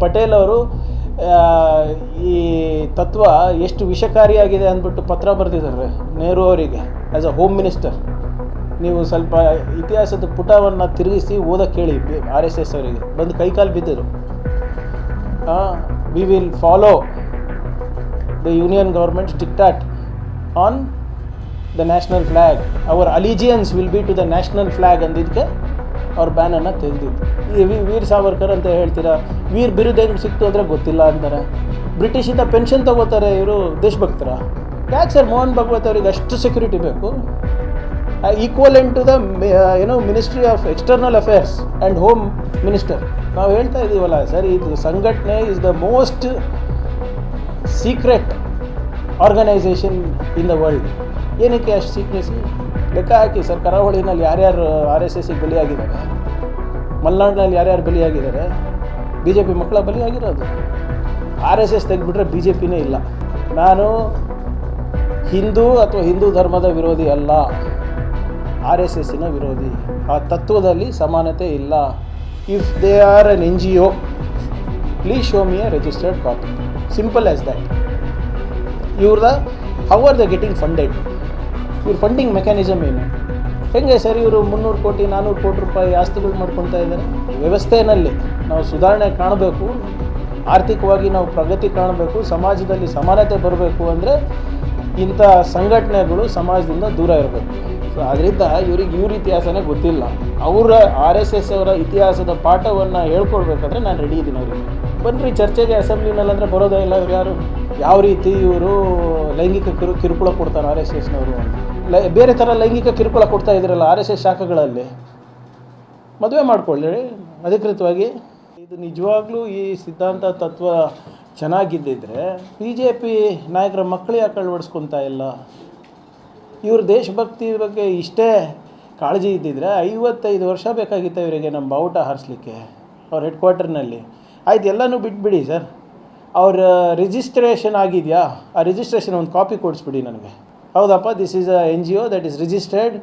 ಪಟೇಲ್ ಅವರು ಈ ತತ್ವ ಎಷ್ಟು ವಿಷಕಾರಿಯಾಗಿದೆ ಅಂದ್ಬಿಟ್ಟು ಪತ್ರ ಬರೆದಿದ್ದಾರೆ ನೆಹರು ಅವರಿಗೆ ಆ್ಯಸ್ ಅ ಹೋಮ್ ಮಿನಿಸ್ಟರ್ ನೀವು ಸ್ವಲ್ಪ ಇತಿಹಾಸದ ಪುಟವನ್ನು ತಿರುಗಿಸಿ ಓದಕ್ಕೆ ಹೇಳಿ ಆರ್ ಎಸ್ ಎಸ್ ಅವರಿಗೆ. ಬಂದು ಕೈಕಾಲು ಬಿದ್ದರು we will follow the union government diktat on the national flag our allegiance will be to the national flag ಅಂದಿದ್ದಕ್ಕೆ ಅವ್ರ ಬ್ಯಾನನ್ನು ತೆಗೆದಿದ್ದು. ಈ ವಿ- ವೀರ್ ಸಾವರ್ಕರ್ ಅಂತ ಹೇಳ್ತೀರಾ? ವೀರ್ ಬಿರುದು ಹೆಂಗೆ ಸಿಕ್ತು ಅಂದರೆ ಗೊತ್ತಿಲ್ಲ ಅಂತಾರೆ. ಬ್ರಿಟಿಷಿಂದ ಪೆನ್ಷನ್ ತಗೋತಾರೆ ಇವರು ದೇಶಭಕ್ತರ. ಯಾಕೆ ಸರ್ ಮೋಹನ್ ಭಗವತ್ ಅವ್ರಿಗೆ ಅಷ್ಟು ಸೆಕ್ಯೂರಿಟಿ ಬೇಕು? ಈಕ್ವಲೆಂಟ್ ಟು ದ ಏನೋ ministry of external affairs and home minister ನಾವು ಹೇಳ್ತಾ ಇದ್ದೀವಲ್ಲ ಸರ್ ಇದು ಸಂಘಟನೆ is the most secret organisation in the world ಏನಕ್ಕೆ ಅಷ್ಟು ಸೀಕ್ರೆಸಿ ಲೆಕ್ಕ ಹಾಕಿ ಸರ್ ಕರಾವಳಿನಲ್ಲಿ ಯಾರ್ಯಾರು ಆರ್ ಎಸ್ ಎಸ್ಸಿಗೆ ಬಲಿಯಾಗಿದ್ದಾರೆ, ಮಲೆನಾಡಿನಲ್ಲಿ ಯಾರ್ಯಾರು ಬಲಿಯಾಗಿದ್ದಾರೆ ಬಿ ಜೆ ಪಿ ಮಕ್ಕಳ ಬಲಿಯಾಗಿರೋದು. ಆರ್ ಎಸ್ ಎಸ್ ತೆಗೆದುಬಿಟ್ರೆ ಬಿ ಜೆ ಪಿನೇ ಇಲ್ಲ. ನಾನು ಹಿಂದೂ ಅಥವಾ ಹಿಂದೂ ಧರ್ಮದ ವಿರೋಧಿ ಅಲ್ಲ. ಆರ್ ಎಸ್ ಎಸ್ಸಿನ ವಿರೋಧಿ. ಆ ತತ್ವದಲ್ಲಿ ಸಮಾನತೆ ಇಲ್ಲ. If they are N N G O please show me a registered copy simple as that ಇವ್ರದ how are the getting funded ಇವ್ರ ಫಂಡಿಂಗ್ ಮೆಕ್ಯಾನಿಸಮ್ ಏನು? ಹೆಂಗೆ ಸರ್ ಇವರು ಮುನ್ನೂರು ಕೋಟಿ ನಾನ್ನೂರು ಕೋಟಿ ರೂಪಾಯಿ ಆಸ್ತಿಗಳು ಮಾಡ್ಕೊತಾ ಇದ್ದಾರೆ? ವ್ಯವಸ್ಥೆಯಲ್ಲಿ ನಾವು ಸುಧಾರಣೆ ಕಾಣಬೇಕು, ಆರ್ಥಿಕವಾಗಿ ನಾವು ಪ್ರಗತಿ ಕಾಣಬೇಕು, ಸಮಾಜದಲ್ಲಿ ಸಮಾನತೆ ಬರಬೇಕು ಅಂದರೆ ಇಂಥ ಸಂಘಟನೆಗಳು ಸಮಾಜದಿಂದ ದೂರ ಇರಬೇಕು. ಸೊ ಅದರಿಂದ ಇವ್ರಿಗೆ ಇವ್ರ ಇತಿಹಾಸನೇ ಗೊತ್ತಿಲ್ಲ. ಅವರ ಆರ್ ಎಸ್ ಎಸ್ ಅವರ ಇತಿಹಾಸದ ಪಾಠವನ್ನು ಹೇಳ್ಕೊಡ್ಬೇಕಾದ್ರೆ ನಾನು ರೆಡಿ ಇದ್ದೀನಿ ಅವರಿಗೆ. ಬನ್ನಿರಿ ಚರ್ಚೆಗೆ ಅಸೆಂಬ್ಲಿನಲ್ಲಿ ಅಂದರೆ ಬರೋದೇ ಇಲ್ಲ ಯಾರು. ಯಾವ ರೀತಿ ಇವರು ಲೈಂಗಿಕ ಕಿರು, ಕಿರುಕುಳ ಕೊಡ್ತಾರೆ ಆರ್ ಎಸ್ ಎಸ್ನವರು ಲೈ, ಬೇರೆ ಥರ ಲೈಂಗಿಕ ಕಿರುಕುಳ ಕೊಡ್ತಾ ಇದ್ರಲ್ಲ ಆರ್ ಎಸ್ ಎಸ್ ಶಾಖಗಳಲ್ಲಿ. ಮದುವೆ ಮಾಡಿಕೊಳ್ಳಿ, ಅಧಿಕೃತವಾಗಿ. ಇದು ನಿಜವಾಗ್ಲೂ ಈ ಸಿದ್ಧಾಂತ ತತ್ವ ಚೆನ್ನಾಗಿದ್ದಿದ್ರೆ ಬಿ ಜೆ ಪಿ ನಾಯಕರ ಮಕ್ಕಳು ಯಾಕೆ ಅಳವಡಿಸ್ಕೊತಾ ಇಲ್ಲ. ಇವ್ರ ದೇಶಭಕ್ತಿ ಬಗ್ಗೆ ಇಷ್ಟೇ ಕಾಳಜಿ ಇದ್ದಿದ್ರೆ ಐವತ್ತೈದು ವರ್ಷ ಬೇಕಾಗಿತ್ತು ಇವರಿಗೆ ನಮ್ಮ ಬಾವುಟ ಹಾರಿಸ್ಲಿಕ್ಕೆ ಅವ್ರ ಹೆಡ್ ಕ್ವಾರ್ಟರ್ನಲ್ಲಿ ಆಯ್ತು, ಎಲ್ಲನೂ ಬಿಟ್ಬಿಡಿ ಸರ್. ಅವ್ರ ರಿಜಿಸ್ಟ್ರೇಷನ್ ಆಗಿದೆಯಾ? ಆ ರಿಜಿಸ್ಟ್ರೇಷನ್ ಒಂದು ಕಾಪಿ ಕೊಡಿಸ್ಬಿಡಿ ನನಗೆ. ಹೌದಪ್ಪ this is a N G O that is registered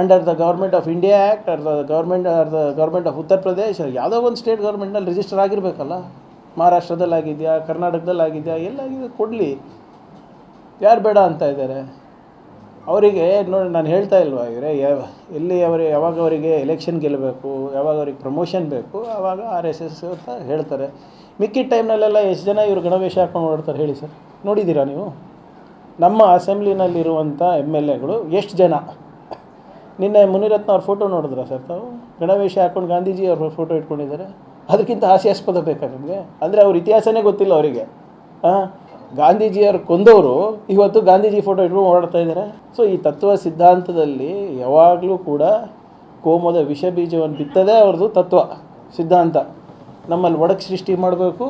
under the government of India act or the government or the government of Uttar Pradesh ಯಾವುದೋ ಒಂದು ಸ್ಟೇಟ್ ಗೌರ್ಮೆಂಟ್ನಲ್ಲಿ ರಿಜಿಸ್ಟರ್ ಆಗಿರಬೇಕಲ್ಲ. ಮಹಾರಾಷ್ಟ್ರದಲ್ಲಾಗಿದೆಯಾ ಕರ್ನಾಟಕದಲ್ಲಾಗಿದೆಯಾ ಎಲ್ಲಾಗಿದೆ, ಕೊಡಲಿ. ಯಾರು ಬೇಡ ಅಂತ ಇದ್ದಾರೆ? ಅವರಿಗೆ ನೋಡಿ, ನಾನು ಹೇಳ್ತಾ ಇಲ್ವಾ ಇವರೇ ಎಲ್ಲಿ ಅವರು ಯಾವಾಗ ಅವರಿಗೆ ಎಲೆಕ್ಷನ್ ಗೆಲ್ಲಬೇಕು, ಯಾವಾಗ ಅವ್ರಿಗೆ ಪ್ರಮೋಷನ್ ಬೇಕು ಆವಾಗ ಆರ್ ಎಸ್ ಎಸ್ ಅಂತ ಹೇಳ್ತಾರೆ. ಮಿಕ್ಕಿದ ಟೈಮ್ನಲ್ಲೆಲ್ಲ ಎಷ್ಟು ಜನ ಇವರು ಗಣವೇಶ ಹಾಕೊಂಡು ಓಡಾಡ್ತಾರೆ ಹೇಳಿ ಸರ್? ನೋಡಿದ್ದೀರಾ ನೀವು? ನಮ್ಮ ಅಸೆಂಬ್ಲಿನಲ್ಲಿರುವಂಥ ಎಂ ಎಲ್ ಎಗಳು ಎಷ್ಟು ಜನ? ನಿನ್ನೆ ಮುನಿರತ್ನ ಅವ್ರ ಫೋಟೋ ನೋಡಿದ್ರ ಸರ್ ತಾವು? ಗಣವೇಶ ಹಾಕೊಂಡು ಗಾಂಧೀಜಿ ಅವ್ರ ಫೋಟೋ ಇಟ್ಕೊಂಡಿದ್ದಾರೆ. ಅದಕ್ಕಿಂತ ಹಾಸ್ಯಾಸ್ಪದ ಬೇಕಾ ನಿಮಗೆ? ಅಂದರೆ ಅವ್ರ ಇತಿಹಾಸನೇ ಗೊತ್ತಿಲ್ಲ ಅವರಿಗೆ. ಹಾಂ ಗಾಂಧೀಜಿಯವ್ರು ಕೊಂದವರು, ಇವತ್ತು ಗಾಂಧೀಜಿ ಫೋಟೋ ಇಟ್ಕೊಂಡು ಓಡಾಡ್ತಾ ಇದ್ದಾರೆ. ಸೊ ಈ ತತ್ವ ಸಿದ್ಧಾಂತದಲ್ಲಿ ಯಾವಾಗಲೂ ಕೂಡ ಕೋಮದ ವಿಷ ಬೀಜವನ್ನು ಬಿತ್ತದೇ ಅವ್ರದ್ದು ತತ್ವ, ಸಿದ್ಧಾಂತ. ನಮ್ಮಲ್ಲಿ ಒಡಕ್ ಸೃಷ್ಟಿ ಮಾಡಬೇಕು,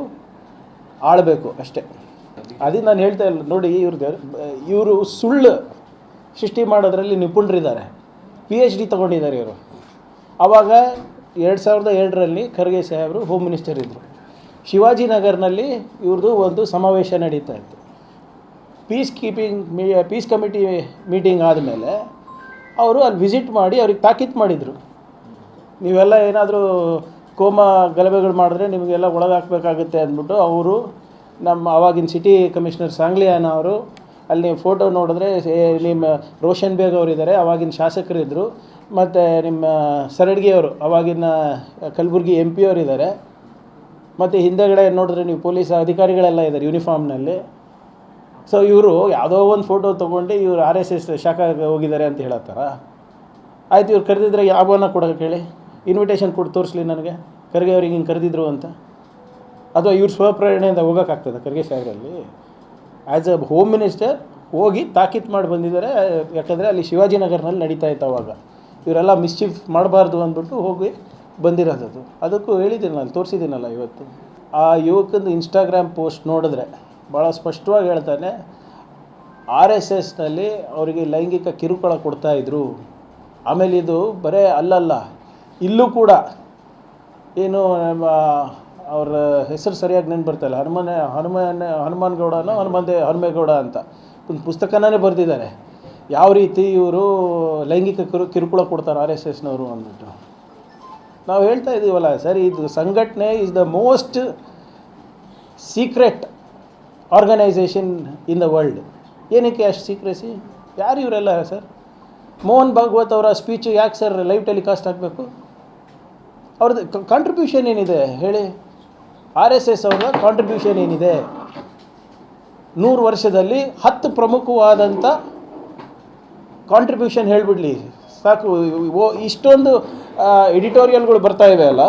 ಆಳಬೇಕು ಅಷ್ಟೇ. ಅದೇ ನಾನು ಹೇಳ್ತಾ ಇಲ್ಲ ನೋಡಿ ಇವ್ರದ್ದು ಇವರು ಸುಳ್ಳು ಸೃಷ್ಟಿ ಮಾಡೋದ್ರಲ್ಲಿ ನಿಪುಣರಿದ್ದಾರೆ. ಪಿ ಎಚ್ ಡಿ ತೊಗೊಂಡಿದ್ದಾರೆ ಇವರು. ಆವಾಗ ಎರಡು ಸಾವಿರದ ಎರಡರಲ್ಲಿ ಖರ್ಗೆ ಸಾಹೇಬರು ಹೋಮ್ ಮಿನಿಸ್ಟರ್ ಇದ್ದರು ಶಿವಾಜಿನಗರ್ನಲ್ಲಿ ಇವ್ರದ್ದು ಒಂದು ಸಮಾವೇಶ ನಡೀತಾ ಇತ್ತು. Peace keeping me peace committee meeting ಆದಮೇಲೆ ಅವರು ಅಲ್ಲಿ ವಿಸಿಟ್ ಮಾಡಿ ಅವ್ರಿಗೆ ತಾಕೀತು ಮಾಡಿದರು. ನೀವೆಲ್ಲ ಏನಾದರೂ ಕೋಮ ಗಲಭೆಗಳು ಮಾಡಿದ್ರೆ ನಿಮಗೆಲ್ಲ ಒಳಗಾಕಬೇಕಾಗುತ್ತೆ ಅಂದ್ಬಿಟ್ಟು ಅವರು ನಮ್ಮ ಆವಾಗಿನ ಸಿಟಿ ಕಮಿಷನರ್ ಸಾಂಗ್ಲಿಯಾನ ಅವರು ಅಲ್ಲಿ ಫೋಟೋ ನೋಡಿದ್ರೆ ನಿಮ್ಮ ರೋಷನ್ ಬೇಗ್ ಅವರಿದ್ದಾರೆ, ಆವಾಗಿನ ಶಾಸಕರಿದ್ದರು ಮತ್ತು ನಿಮ್ಮ ಸರಡ್ಗಿಯವರು ಅವಾಗಿನ ಕಲಬುರ್ಗಿ ಎಂ ಪಿ ಅವರಿದ್ದಾರೆ. ಮತ್ತು ಹಿಂದೆಗಡೆ ನೋಡಿದ್ರೆ ನೀವು ಪೊಲೀಸ್ ಅಧಿಕಾರಿಗಳೆಲ್ಲ ಇದ್ದಾರೆ ಯೂನಿಫಾರ್ಮ್ನಲ್ಲಿ ಸೊ ಇವರು ಯಾವುದೋ ಒಂದು ಫೋಟೋ ತೊಗೊಂಡು ಇವರು ಆರ್ ಎಸ್ ಎಸ್ ಶಾಖೆಗೆ ಹೋಗಿದ್ದಾರೆ ಅಂತ ಹೇಳತ್ತಾರ. ಆಯ್ತು, ಇವ್ರು ಕರೆದಿದ್ರೆ ಯಾವನ್ನ ಕೊಡೋಕೆ ಹೇಳಿ ಇನ್ವಿಟೇಷನ್ ಕೊಟ್ಟು ತೋರಿಸ್ಲಿ ನನಗೆ. ಖರ್ಗೆ ಅವ್ರಿಗೆ ಹಿಂಗೆ ಕರೆದಿದ್ರು ಅಂತ. ಅಥವಾ ಇವ್ರ ಸ್ವಪ್ರೇರಣೆಯಿಂದ ಹೋಗೋಕ್ಕಾಗ್ತದೆ ಖರ್ಗೆ ಸಾಗರಲ್ಲಿ. ಆ್ಯಸ್ ಅ ಹೋಮ್ ಮಿನಿಸ್ಟರ್ ಹೋಗಿ ತಾಕೀತು ಮಾಡಿ ಬಂದಿದ್ದಾರೆ. ಯಾಕಂದರೆ ಅಲ್ಲಿ ಶಿವಾಜಿನಗರ್ನಲ್ಲಿ ನಡೀತಾ ಇತ್ತು ಅವಾಗ. ಇವರೆಲ್ಲ ಮಿಸ್ಚೀಫ್ ಮಾಡಬಾರ್ದು ಅಂದ್ಬಿಟ್ಟು ಹೋಗಿ ಬಂದಿರೋದದು. ಅದಕ್ಕೂ ಹೇಳಿದ್ದೀನಲ್ಲ, ಅಲ್ಲಿ ತೋರಿಸಿದ್ದೀನಲ್ಲ ಇವತ್ತು. ಆ ಯುವಕಂದು ಇನ್ಸ್ಟಾಗ್ರಾಮ್ ಪೋಸ್ಟ್ ನೋಡಿದ್ರೆ ಭಾಳ ಸ್ಪಷ್ಟವಾಗಿ ಹೇಳ್ತಾನೆ ಆರ್ ಎಸ್ ಎಸ್ನಲ್ಲಿ ಅವರಿಗೆ ಲೈಂಗಿಕ ಕಿರುಕುಳ ಕೊಡ್ತಾಯಿದ್ರು ಆಮೇಲೆ ಇದು ಬರೇ ಅಲ್ಲಲ್ಲ, ಇಲ್ಲೂ ಕೂಡ ಏನು ನಮ್ಮ ಅವ್ರ ಹೆಸರು ಸರಿಯಾಗಿ ನೆನ್ಪು ಬರ್ತಾಯಿಲ್ಲ ಹನುಮನ, ಹನುಮನ್ ಹನುಮಾನ್ ಗೌಡನೋ ಹನುಮಂತೆ, ಹನುಮೇಗೌಡ ಅಂತ. ಒಂದು ಪುಸ್ತಕನೇ ಬರೆದಿದ್ದಾರೆ. ಯಾವ ರೀತಿ ಇವರು ಲೈಂಗಿಕ ಕಿರು, ಕಿರುಕುಳ ಕೊಡ್ತಾರೆ ಆರ್ ಎಸ್ ಎಸ್ನವರು ಅಂದ್ಬಿಟ್ಟು. ನಾವು ಹೇಳ್ತಾ ಇದ್ದೀವಲ್ಲ ಸರ್, ಇದು ಸಂಘಟನೆ is the most secret organisation in the world ಏನಕ್ಕೆ ಅಷ್ಟು ಸೀಕ್ರೆಸಿ ಯಾರು ಇವರೆಲ್ಲ ಸರ್ ಮೋಹನ್ ಭಾಗವತ್ ಅವರ ಸ್ಪೀಚು ಯಾಕೆ ಸರ್ ಲೈವ್ ಟೆಲಿಕಾಸ್ಟ್ ಆಗಬೇಕು ಅವ್ರದ್ದು ಕಾಂಟ್ರಿಬ್ಯೂಷನ್ ಏನಿದೆ ಹೇಳಿ? ಆರ್ ಎಸ್ ಎಸ್ ಅವರ ಕಾಂಟ್ರಿಬ್ಯೂಷನ್ ಏನಿದೆ? ನೂರು ವರ್ಷದಲ್ಲಿ ಹತ್ತು ಪ್ರಮುಖವಾದಂಥ ಕಾಂಟ್ರಿಬ್ಯೂಷನ್ ಹೇಳಿಬಿಡ್ಲಿ. ಸಾಕು. ಓ, ಇಷ್ಟೊಂದು ಎಡಿಟೋರಿಯಲ್ಗಳು ಬರ್ತಾ ಇವೆ ಅಲ್ಲ?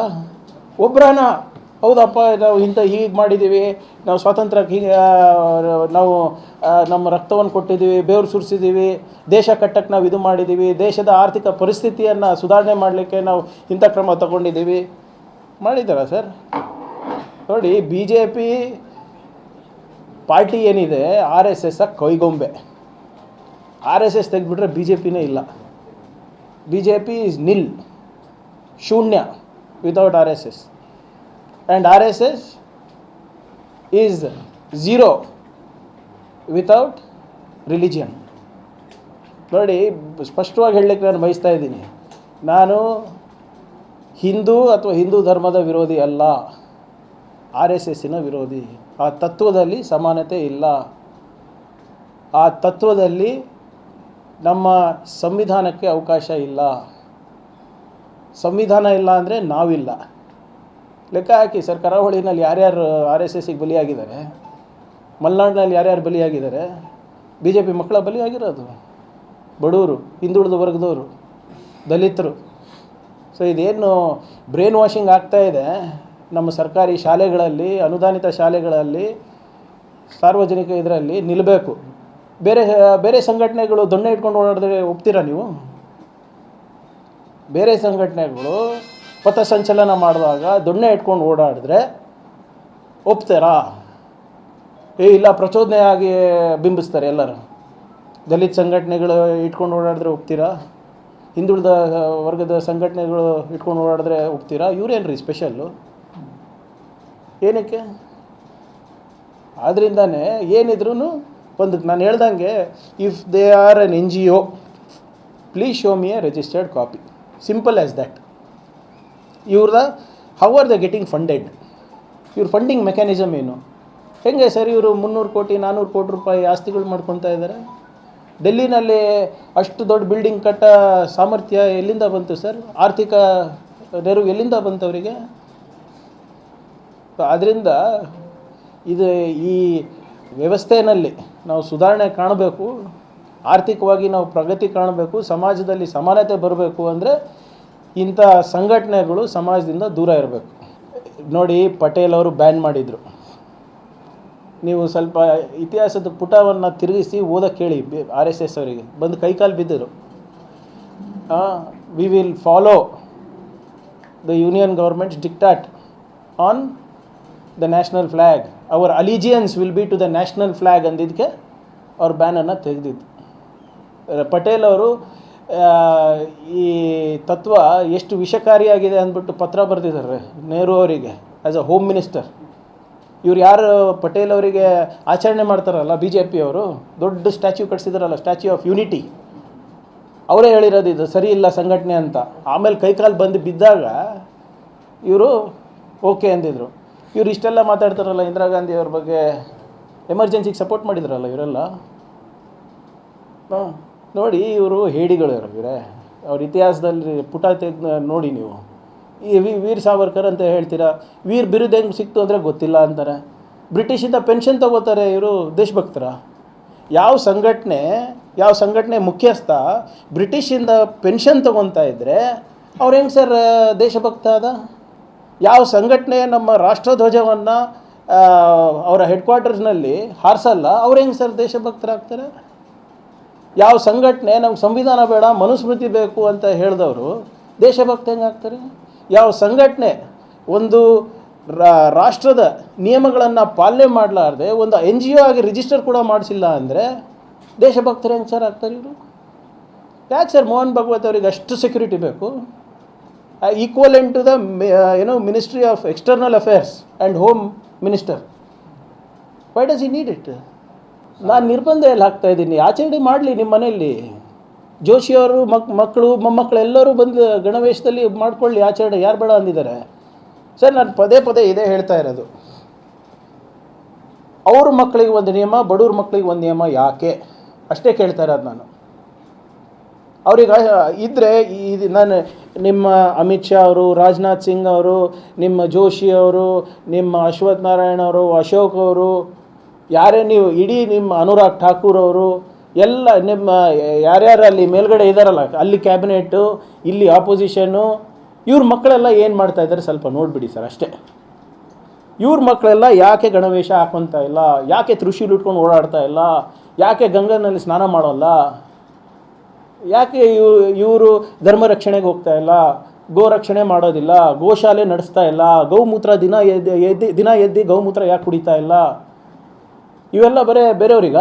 ಒಬ್ಬರಾನ ಹೌದಪ್ಪ, ನಾವು ಇಂಥ ಹೀಗೆ ಮಾಡಿದ್ದೀವಿ, ನಾವು ಸ್ವಾತಂತ್ರ್ಯಕ್ಕೆ ಹೀಗೆ ನಾವು ನಮ್ಮ ರಕ್ತವನ್ನು ಕೊಟ್ಟಿದ್ದೀವಿ, ಬೇವ್ರು ಸುರಿಸಿದ್ದೀವಿ, ದೇಶ ಕಟ್ಟಕ್ಕೆ ನಾವು ಇದು ಮಾಡಿದ್ದೀವಿ, ದೇಶದ ಆರ್ಥಿಕ ಪರಿಸ್ಥಿತಿಯನ್ನು ಸುಧಾರಣೆ ಮಾಡಲಿಕ್ಕೆ ನಾವು ಇಂಥ ಕ್ರಮ ತಗೊಂಡಿದ್ದೀವಿ. ಮಾಡಿದ್ದಾರ ಸರ್? ನೋಡಿ ಬಿ ಜೆ ಪಿ ಪಾರ್ಟಿ ಏನಿದೆ, ಆರ್ ಎಸ್ ಎಸ್ ಕೈಗೊಂಬೆ. ಆರ್ ಎಸ್ ಎಸ್ ತೆಗೆದುಬಿಟ್ರೆ ಬಿ ಜೆ ಪಿನೇ ಇಲ್ಲ. B J P is nil ಶೂನ್ಯ without R S S and R S S is zero without religion ನೋಡಿ, ಸ್ಪಷ್ಟವಾಗಿ ಹೇಳಲಿಕ್ಕೆ ನಾನು ಬಯಸ್ತಾ ಇದ್ದೀನಿ. ನಾನು ಹಿಂದೂ ಅಥವಾ ಹಿಂದೂ ಧರ್ಮದ ವಿರೋಧಿ ಅಲ್ಲ. ಆರ್ ಎಸ್ ಎಸ್ಸಿನ ವಿರೋಧಿ. ಆ ತತ್ವದಲ್ಲಿ ಸಮಾನತೆ ಇಲ್ಲ. ಆ ತತ್ವದಲ್ಲಿ ನಮ್ಮ ಸಂವಿಧಾನಕ್ಕೆ ಅವಕಾಶ ಇಲ್ಲ. ಸಂವಿಧಾನ ಇಲ್ಲ ಅಂದರೆ ನಾವಿಲ್ಲ. ಲೆಕ್ಕ ಹಾಕಿ ಸರ್ ಕರಾವಳಿನಲ್ಲಿ ಯಾರ್ಯಾರು ಆರ್ ಎಸ್ ಎಸ್ಸಿಗೆ ಬಲಿಯಾಗಿದ್ದಾರೆ, ಮಲೆನಾಡಿನಲ್ಲಿ ಯಾರ್ಯಾರು ಬಲಿಯಾಗಿದ್ದಾರೆ, ಬಿ ಜೆ ಪಿ ಮಕ್ಕಳ ಬಲಿಯಾಗಿರೋದು. ಬಡವರು ಹಿಂದುಳಿದ ವರ್ಗದವರು, ದಲಿತರು. ಸೊ ಇದೇನು ಬ್ರೈನ್ ವಾಷಿಂಗ್ ಆಗ್ತಾ ಇದೆ. ನಮ್ಮ ಸರ್ಕಾರಿ ಶಾಲೆಗಳಲ್ಲಿ, ಅನುದಾನಿತ ಶಾಲೆಗಳಲ್ಲಿ, ಸಾರ್ವಜನಿಕ ಇದರಲ್ಲಿ ನಿಲ್ಲಬೇಕು ಬೇರೆ ಬೇರೆ ಸಂಘಟನೆಗಳು ದೊಣ್ಣೆ ಇಟ್ಕೊಂಡು ಓಡಾಡಿದ್ರೆ ಒಪ್ತೀರಾ ನೀವು? ಬೇರೆ ಸಂಘಟನೆಗಳು ಪಥಸಂಚಲನ ಮಾಡಿದಾಗ ದೊಣ್ಣೆ ಇಟ್ಕೊಂಡು ಓಡಾಡಿದ್ರೆ ಒಪ್ತೀರಾ? ಏ, ಇಲ್ಲ, ಪ್ರಚೋದನೆಯಾಗಿ ಬಿಂಬಿಸ್ತಾರೆ ಎಲ್ಲರೂ. ದಲಿತ ಸಂಘಟನೆಗಳು ಇಟ್ಕೊಂಡು ಓಡಾಡಿದ್ರೆ ಒಪ್ತೀರಾ? ಹಿಂದುಳಿದ ವರ್ಗದ ಸಂಘಟನೆಗಳು ಇಟ್ಕೊಂಡು ಓಡಾಡಿದ್ರೆ ಒಪ್ತೀರಾ? ಇವ್ರೇನು ರೀ ಸ್ಪೆಷಲ್ಲು? ಏನಕ್ಕೆ? ಆದ್ದರಿಂದನೇ ಏನಿದ್ರು ಒಂದು ನಾನು ಹೇಳ್ದಂಗೆ if they are N N G O please show me a registered copy simple as that ಇವ್ರದ how are the getting funded ಇವ್ರ ಫಂಡಿಂಗ್ ಮೆಕ್ಯಾನಿಸಮ್ ಏನು? ಹೆಂಗೆ ಸರ್ ಇವರು ಮುನ್ನೂರು ಕೋಟಿ ನಾನ್ನೂರು ಕೋಟಿ ರೂಪಾಯಿ ಆಸ್ತಿಗಳು ಮಾಡ್ಕೊತಾ ಇದ್ದಾರೆ ಡೆಲ್ಲಿನಲ್ಲಿ ಅಷ್ಟು ದೊಡ್ಡ ಬಿಲ್ಡಿಂಗ್ ಕಟ್ಟ ಸಾಮರ್ಥ್ಯ ಎಲ್ಲಿಂದ ಬಂತು ಸರ್? ಆರ್ಥಿಕ ನೆರವು ಎಲ್ಲಿಂದ ಬಂತು ಅವರಿಗೆ? ಆದ್ದರಿಂದ ಇದು ಈ ವ್ಯವಸ್ಥೆಯಲ್ಲಿ ನಾವು ಸುಧಾರಣೆ ಕಾಣಬೇಕು, ಆರ್ಥಿಕವಾಗಿ ನಾವು ಪ್ರಗತಿ ಕಾಣಬೇಕು, ಸಮಾಜದಲ್ಲಿ ಸಮಾನತೆ ಬರಬೇಕು ಅಂದರೆ ಇಂಥ ಸಂಘಟನೆಗಳು ಸಮಾಜದಿಂದ ದೂರ ಇರಬೇಕು. ನೋಡಿ, ಪಟೇಲ್ ಅವರು ಬ್ಯಾನ್ ಮಾಡಿದರು. ನೀವು ಸ್ವಲ್ಪ ಇತಿಹಾಸದ ಪುಟವನ್ನು ತಿರುಗಿಸಿ ಓದಕ್ಕೆ ಹೇಳಿ ಆರ್ ಎಸ್ ಎಸ್ ಅವರಿಗೆ. ಬಂದು ಕೈಕಾಲು ಬಿದ್ದರು. We will follow the union government's diktat on the national flag our allegiance will be to the national flag ಅಂದಿದ್ದಕ್ಕೆ ಅವ್ರ ಬ್ಯಾನನ್ನು ತೆಗೆದಿದ್ದು. ಪಟೇಲ್ ಅವರು ಈ ತತ್ವ ಎಷ್ಟು ವಿಷಕಾರಿಯಾಗಿದೆ ಅಂದ್ಬಿಟ್ಟು ಪತ್ರ ಬರೆದಿದ್ದಾರೆ ನೆಹರು ಅವರಿಗೆ ಆ್ಯಸ್ ಅ ಹೋಮ್ ಮಿನಿಸ್ಟರ್ ಇವ್ರು ಯಾರು ಪಟೇಲ್ ಅವರಿಗೆ ಆಚರಣೆ ಮಾಡ್ತಾರಲ್ಲ ಬಿ ಜೆ ಪಿಯವರು ದೊಡ್ಡ ಸ್ಟ್ಯಾಚ್ಯೂ ಕಟ್ಸಿದಾರಲ್ಲ ಸ್ಟ್ಯಾಚ್ಯೂ ಆಫ್ ಯೂನಿಟಿ ಅವರೇ ಹೇಳಿರೋದು ಇದು, ಸರಿ ಇಲ್ಲ ಸಂಘಟನೆ ಅಂತ. ಆಮೇಲೆ ಕೈಕಾಲು ಬಂದು ಬಿದ್ದಾಗ ಇವರು ಓಕೆ ಅಂದಿದ್ರು. ಇವ್ರು ಇಷ್ಟೆಲ್ಲ ಮಾತಾಡ್ತಾರಲ್ಲ ಇಂದಿರಾ ಗಾಂಧಿ ಅವ್ರ ಬಗ್ಗೆ ಎಮರ್ಜೆನ್ಸಿಗೆ ಸಪೋರ್ಟ್ ಮಾಡಿದ್ರಲ್ಲ ಇವರೆಲ್ಲ? ನೋಡಿ ಇವರು ಹೇಡಿಗಳು ಇವರು ಇವರೇ. ಅವ್ರ ಇತಿಹಾಸದಲ್ಲಿ ಪುಟ ತೆಗೆದು ನೋಡಿ ನೀವು. ಈ ವಿ- ವೀರ್ ಸಾವರ್ಕರ್ ಅಂತ ಹೇಳ್ತೀರಾ? ವೀರ್ ಬಿರುದು ಹೆಂಗೆ ಸಿಕ್ತು ಅಂದರೆ ಗೊತ್ತಿಲ್ಲ ಅಂತಾರೆ. ಬ್ರಿಟಿಷಿಂದ ಪೆನ್ಷನ್ ತಗೋತಾರೆ ಇವರು ದೇಶಭಕ್ತರ. ಯಾವ ಸಂಘಟನೆ ಯಾವ ಸಂಘಟನೆ ಮುಖ್ಯಸ್ಥ ಬ್ರಿಟಿಷಿಂದ ಪೆನ್ಷನ್ ತಗೊತಾ ಇದ್ದರೆ ಅವ್ರು ಹೆಂಗೆ ಸರ್, ದೇಶಭಕ್ತ ಅದ? ಯಾವ ಸಂಘಟನೆ ನಮ್ಮ ರಾಷ್ಟ್ರಧ್ವಜವನ್ನು ಅವರ ಹೆಡ್ ಕ್ವಾರ್ಟರ್ಸ್ನಲ್ಲಿ ಹಾರಿಸಲ್ಲ, ಅವ್ರು ಹೆಂಗೆ ಸರ್ ದೇಶಭಕ್ತರಾಗ್ತಾರೆ? ಯಾವ ಸಂಘಟನೆ ನಮ್ಗೆ ಸಂವಿಧಾನ ಬೇಡ, ಮನುಸ್ಮೃತಿ ಬೇಕು ಅಂತ ಹೇಳಿದವರು ದೇಶಭಕ್ತ ಹೆಂಗೆ ಆಗ್ತಾರೆ? ಯಾವ ಸಂಘಟನೆ ಒಂದು ರಾಷ್ಟ್ರದ ನಿಯಮಗಳನ್ನು ಪಾಲನೆ ಮಾಡಲಾರ್ದೆ, ಒಂದು ಎನ್ ಜಿ ಒ ಆಗಿ ರಿಜಿಸ್ಟರ್ ಕೂಡ ಮಾಡಿಸಿಲ್ಲ ಅಂದರೆ ದೇಶಭಕ್ತರು ಹೆಂಗೆ ಸರ್ ಆಗ್ತಾರೆ ಇವರು? ಯಾಕೆ ಸರ್ ಮೋಹನ್ ಭಗವತ್ ಅವರಿಗೆ ಅಷ್ಟು ಸೆಕ್ಯೂರಿಟಿ ಬೇಕು? ಈಕ್ವಲೆಂಟ್ ಟು ದ ಏನೋ ministry of external affairs and home minister why does he need it ನಾನು ನಿರ್ಬಂಧ ಎಲ್ಲ ಹಾಕ್ತಾ ಇದ್ದೀನಿ. ಆಚರಣೆ ಮಾಡಲಿ ನಿಮ್ಮ ಮನೆಯಲ್ಲಿ. ಜೋಶಿಯವರು ಮಕ್, ಮಕ್ಕಳು, ಮೊಮ್ಮಕ್ಕಳು ಎಲ್ಲರೂ ಬಂದು ಗಣವೇಶದಲ್ಲಿ ಮಾಡ್ಕೊಳ್ಳಿ ಆಚರಣೆ ಯಾರು ಬೇಡ ಅಂದಿದ್ದಾರೆ. ಸರ್, ನಾನು ಪದೇ ಪದೇ ಇದೇ ಹೇಳ್ತಾ ಇರೋದು. ಅವ್ರ ಮಕ್ಕಳಿಗೆ ಒಂದು ನಿಯಮ, ಬಡವ್ರ ಮಕ್ಕಳಿಗೆ ಒಂದು ನಿಯಮ ಯಾಕೆ? ಅಷ್ಟೇ ಕೇಳ್ತಾ ಇರೋದು ನಾನು. ಅವ್ರಿಗೆ ಇದ್ದರೆ ಇದು, ನಾನು ನಿಮ್ಮ ಅಮಿತ್ ಶಾ ಅವರು, ರಾಜನಾಥ್ ಸಿಂಗ್ ಅವರು, ನಿಮ್ಮ ಜೋಶಿ ಅವರು, ನಿಮ್ಮ ಅಶ್ವಥ್ ನಾರಾಯಣ ಅವರು, ಅಶೋಕ್ ಅವರು, ಯಾರೇ ನೀವು, ಇಡೀ ನಿಮ್ಮ ಅನುರಾಗ್ ಠಾಕೂರ್ ಅವರು, ಎಲ್ಲ ನಿಮ್ಮ ಯಾರ್ಯಾರು ಅಲ್ಲಿ ಮೇಲ್ಗಡೆ ಇದ್ದಾರಲ್ಲ ಅಲ್ಲಿ ಕ್ಯಾಬಿನೆಟ್ಟು ಇಲ್ಲಿ ಆಪೋಸಿಷನ್ನು, ಇವ್ರ ಮಕ್ಕಳೆಲ್ಲ ಏನು ಮಾಡ್ತಾ ಇದ್ದಾರೆ ಸ್ವಲ್ಪ ನೋಡಿಬಿಡಿ ಸರ್ ಅಷ್ಟೇ. ಇವ್ರ ಮಕ್ಕಳೆಲ್ಲ ಯಾಕೆ ಗಣವೇಶ ಹಾಕೊತಾ ಇಲ್ಲ, ಯಾಕೆ ತ್ರಿಶೂಲ್ ಉಟ್ಕೊಂಡು ಓಡಾಡ್ತಾ ಇಲ್ಲ, ಯಾಕೆ ಗಂಗನಲ್ಲಿ ಸ್ನಾನ ಮಾಡೋಲ್ಲ ಯಾಕೆ ಇವ್ ಇವರು ಧರ್ಮ ರಕ್ಷಣೆಗೆ ಹೋಗ್ತಾ ಇಲ್ಲ? ಗೋ ರಕ್ಷಣೆ ಮಾಡೋದಿಲ್ಲ? ಗೋಶಾಲೆ ನಡೆಸ್ತಾ ಇಲ್ಲ? ಗೌಮೂತ್ರ ದಿನ ಎದ್ದು ಎದ್ದು, ದಿನ ಎದ್ದು ಗೌಮೂತ್ರ ಯಾಕೆ ಕುಡಿತಾ ಇಲ್ಲ? ಇವೆಲ್ಲ ಬರೇ ಬೇರೆಯವ್ರಿಗ?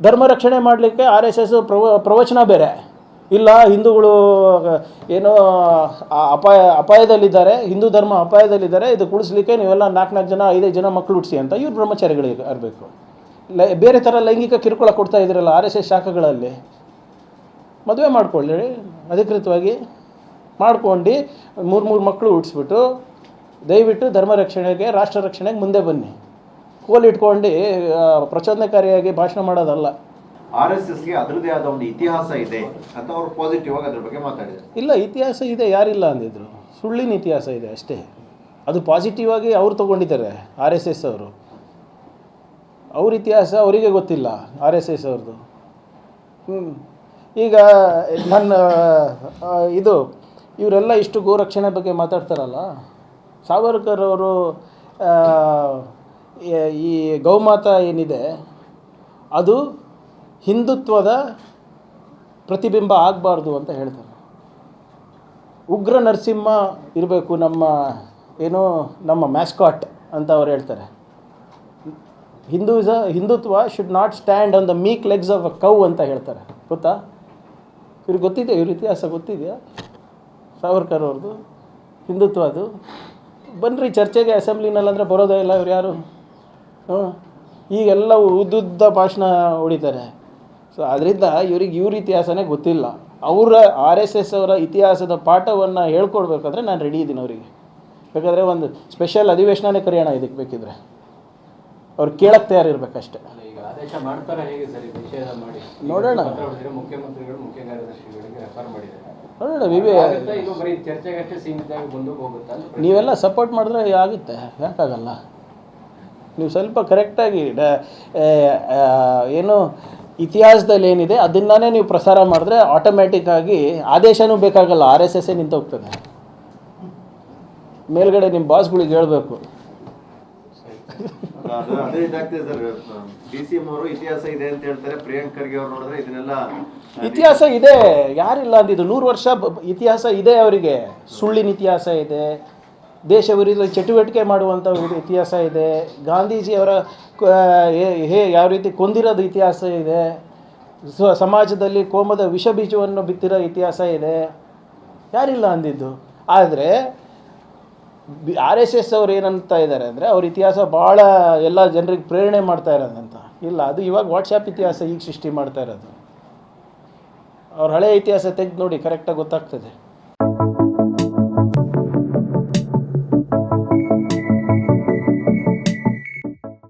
ಧರ್ಮ ರಕ್ಷಣೆ ಮಾಡಲಿಕ್ಕೆ ಆರ್ ಎಸ್ ಎಸ್ ಪ್ರವ, ಪ್ರವಚನ ಬೇರೆ. ಇಲ್ಲ, ಹಿಂದೂಗಳು, ಏನೋ ಅಪಾಯ, ಅಪಾಯದಲ್ಲಿದ್ದಾರೆ, ಹಿಂದೂ ಧರ್ಮ ಅಪಾಯದಲ್ಲಿದ್ದಾರೆ, ಇದು ಕುಡಿಸ್ಲಿಕ್ಕೆ ನೀವೆಲ್ಲ ನಾಲ್ಕು ನಾಲ್ಕು ಜನ, ಐದೈದು ಜನ ಮಕ್ಕಳು ಹುಟ್ಟಿಸಿ ಅಂತ ಇವ್ರು ಬ್ರಹ್ಮಚಾರಿಗಳು ಇರಬೇಕು. ಲೈ, ಬೇರೆ ಥರ ಲೈಂಗಿಕ ಕಿರುಕುಳ ಕೊಡ್ತಾ ಇದ್ದೀರಲ್ಲ ಆರ್ ಎಸ್ ಎಸ್ ಶಾಖಗಳಲ್ಲಿ. ಮದುವೆ ಮಾಡ್ಕೊಳ್ಳಿ. ಅಧಿಕೃತವಾಗಿ ಮಾಡ್ಕೊಂಡು ಮೂರು ಮೂರು ಮಕ್ಕಳು ಹುಟ್ಟಿಸ್ಬಿಟ್ಟು ದಯವಿಟ್ಟು ಧರ್ಮ ರಕ್ಷಣೆಗೆ ರಾಷ್ಟ್ರ ರಕ್ಷಣೆಗೆ ಮುಂದೆ ಬನ್ನಿ. ಕೋಲ್ ಇಟ್ಕೊಂಡು ಆ, ಪ್ರಚೋದನಕಾರಿಯಾಗಿ ಭಾಷಣ ಮಾಡೋದಲ್ಲ. ಆರ್ ಎಸ್ ಎಸ್ಗೆ ಅದರದೇ ಆದ ಒಂದು ಇತಿಹಾಸ ಇದೆ ಅಂತ ಅವರು ಪಾಸಿಟಿವ್ ಆಗಿ ಅದ್ರ ಬಗ್ಗೆ ಮಾತಾಡಿದ್ದಾರೆ. ಇಲ್ಲ ಇತಿಹಾಸ ಇದೆ ಯಾರಿಲ್ಲ ಅಂದಿದ್ರು. ಸುಳ್ಳಿನ ಇತಿಹಾಸ ಇದೆ ಅಷ್ಟೇ. ಅದು ಪಾಸಿಟಿವ್ ಆಗಿ ಅವ್ರು ತೊಗೊಂಡಿದ್ದಾರೆ ಆರ್ ಎಸ್ ಎಸ್ ಅವರು. ಅವ್ರ ಇತಿಹಾಸ ಅವರಿಗೆ ಗೊತ್ತಿಲ್ಲ ಆರ್ ಎಸ್ ಎಸ್ ಅವ್ರದ್ದು ಹ್ಮ್. ಈಗ ನನ್ನ ಇದು, ಇವರೆಲ್ಲ ಇಷ್ಟು ಗೋರಕ್ಷಣೆ ಬಗ್ಗೆ ಮಾತಾಡ್ತಾರಲ್ಲ? ಸಾವರ್ಕರ್ ಅವರು ಈ- ಗೌಮಾತ ಏನಿದೆ, ಅದು ಹಿಂದುತ್ವದ ಪ್ರತಿಬಿಂಬ ಆಗಬಾರ್ದು ಅಂತ ಹೇಳ್ತಾರೆ. ಉಗ್ರ ನರಸಿಂಹ ಇರಬೇಕು ನಮ್ಮ, ಏನು, ನಮ್ಮ ಮ್ಯಾಸ್ಕಾಟ್ ಅಂತ ಅವ್ರು ಹೇಳ್ತಾರೆ. Hindus, Hindutva should not stand on the meek legs of a cow ಅಂತ ಹೇಳ್ತಾರೆ. ಗೊತ್ತಾ? ಇವ್ರಿಗೆ ಗೊತ್ತಿದೆ, ಇವ್ರ ಇತಿಹಾಸ ಗೊತ್ತಿದೆಯಾ? ಸಾವರ್ಕರ್ ಅವ್ರದ್ದು ಹಿಂದುತ್ವ ಅದು. ಬನ್ನಿರಿ ಚರ್ಚೆಗೆ ಅಸೆಂಬ್ಲಿನಲ್ಲಿ ಅಂದರೆ ಬರೋದೇ ಇಲ್ಲ ಇವ್ರು ಯಾರು? ಹ್ಞೂ ಈಗೆಲ್ಲ ಉದ್ದುದ್ದ ಭಾಷಣ ಹೊಡಿತಾರೆ. ಸೊ ಅದರಿಂದ ಇವ್ರಿಗೆ ಇವ್ರ ಇತಿಹಾಸನೇ ಗೊತ್ತಿಲ್ಲ. ಅವರ ಆರ್ ಎಸ್ ಎಸ್ ಅವರ ಇತಿಹಾಸದ ಪಾಠವನ್ನು ಹೇಳ್ಕೊಡ್ಬೇಕಾದ್ರೆ ನಾನು ರೆಡಿ ಇದ್ದೀನಿ ಅವರಿಗೆ. ಬೇಕಾದರೆ ಒಂದು ಸ್ಪೆಷಲ್ ಅಧಿವೇಶನನೇ ಕರೆಯೋಣ ಇದಕ್ಕೆ ಬೇಕಿದ್ರೆ. ಅವ್ರು ಕೇಳಕ್ಕೆ ತಯಾರಿ ಇರ್ಬೇಕಷ್ಟೇ ಈಗ ಆದೇಶ ಮಾಡ್ತಾರ ಹೇಗೆ ಸರ್ ಇದು ನಿಷೇಧ ಮಾಡಿ? ನೋಡೋಣ. ನೋಡೋಣ ವಿವೇ ನೀವೆಲ್ಲ ಸಪೋರ್ಟ್ ಮಾಡಿದ್ರೆ ಆಗುತ್ತೆ ಯಾಕಾಗಲ್ಲ? ನೀವು ಸ್ವಲ್ಪ ಕರೆಕ್ಟಾಗಿ ಏನು ಇತಿಹಾಸದಲ್ಲಿ ಏನಿದೆ ಅದನ್ನೇ ನೀವು ಪ್ರಸಾರ ಮಾಡಿದ್ರೆ ಆಟೋಮ್ಯಾಟಿಕ್ ಆಗಿ ಆದೇಶನೂ ಬೇಕಾಗಲ್ಲ ಆರ್ ಎಸ್ ಎಸ್ಸೇ ನಿಂತೋಗ್ತದೆ. ಮೇಲ್ಗಡೆ ನಿಮ್ಮ ಬಾಸ್ಗಳಿಗೆ ಹೇಳಬೇಕು. ಅದು ಸರ್. ಡಿ ಅವರು ಇತಿಹಾಸ ಇದೆ ಅಂತ ಹೇಳ್ತಾರೆ. ಅವ್ರು ಇದನ್ನೆಲ್ಲ ಇತಿಹಾಸ ಇದೆ. ಯಾರಿಲ್ಲ ಅಂದಿದ್ದು ನೂರು ವರ್ಷ ಇತಿಹಾಸ ಇದೆ ಅವರಿಗೆ. ಸುಳ್ಳಿನ ಇತಿಹಾಸ ಇದೆ. ದೇಶ ವಿರುದ್ಧ ಚಟುವಟಿಕೆ ಮಾಡುವಂಥ ಇತಿಹಾಸ ಇದೆ. ಗಾಂಧೀಜಿಯವರ ಹೇ- ಯಾವ ರೀತಿ ಕೊಂದಿರೋದು ಇತಿಹಾಸ ಇದೆ. ಸಮಾಜದಲ್ಲಿ ಕೋಮದ ವಿಷ ಬೀಜವನ್ನು ಬಿತ್ತಿರೋ ಇತಿಹಾಸ ಇದೆ. ಯಾರಿಲ್ಲ ಅಂದಿದ್ದು. ಆದರೆ ಆರ್ ಎಸ್ ಎಸ್ ಅವ್ರು ಏನಂತ ಇದ್ದಾರೆ ಅಂದರೆ ಅವ್ರ ಇತಿಹಾಸ ಭಾಳ ಎಲ್ಲ ಜನರಿಗೆ ಪ್ರೇರಣೆ ಮಾಡ್ತಾ ಇರೋದಂತ. ಇಲ್ಲ, ಅದು ಇವಾಗ ವಾಟ್ಸಾಪ್ ಇತಿಹಾಸ ಈಗ ಸೃಷ್ಟಿ ಮಾಡ್ತಾ ಇರೋದು. ಅವ್ರ ಹಳೆ ಇತಿಹಾಸ ತೆಗೆದು ನೋಡಿ ಕರೆಕ್ಟಾಗಿ ಗೊತ್ತಾಗ್ತದೆ.